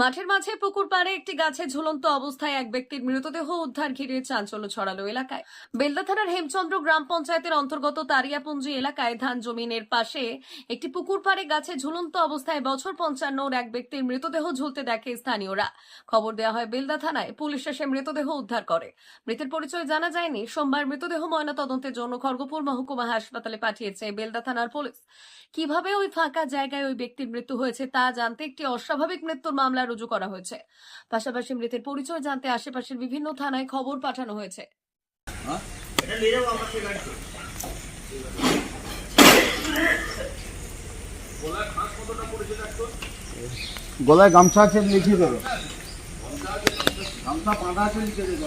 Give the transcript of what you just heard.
মাঠের মাঝে পুকুর পাড়ে একটি গাছে ঝুলন্ত অবস্থায় এক ব্যক্তির মৃতদেহ উদ্ধার ঘিরে চাঞ্চল্য ছড়ালো এলাকায়। বেলদা থানার হেমচন্দ্র গ্রাম পঞ্চায়েতের অন্তর্গত তারিয়াপুঞ্জি এলাকায় ধান জমিনের পাশে একটি পুকুর পাড়ে গাছে ঝুলন্ত অবস্থায় বছর পঞ্চান্নর এক ব্যক্তির মৃতদেহ ঝুলতে দেখে স্থানীয়রা। খবর দেওয়া হয় বেলদা থানায়, পুলিশ এসে মৃতদেহ উদ্ধার করে। মৃতের পরিচয় জানা যায়নি। সোমবার মৃতদেহ ময়নাতদন্তের জন্য খড়গপুর মহকুমা হাসপাতালে পাঠিয়েছে বেলদা থানার পুলিশ। কীভাবে ওই ফাঁকা জায়গায় ওই ব্যক্তির মৃত্যু হয়েছে তা জানতে একটি অস্বাভাবিক মৃত্যুর মামলা রুজু করা হয়েছে। পাশাপাশি মৃতের পরিচয় জানতে আশেপাশের বিভিন্ন থানায় খবর পাঠানো হয়েছে। গলায় গামছা আছে লিখিয়ে দেবে। গামছা বাঁধা আছে লিখে দেবে।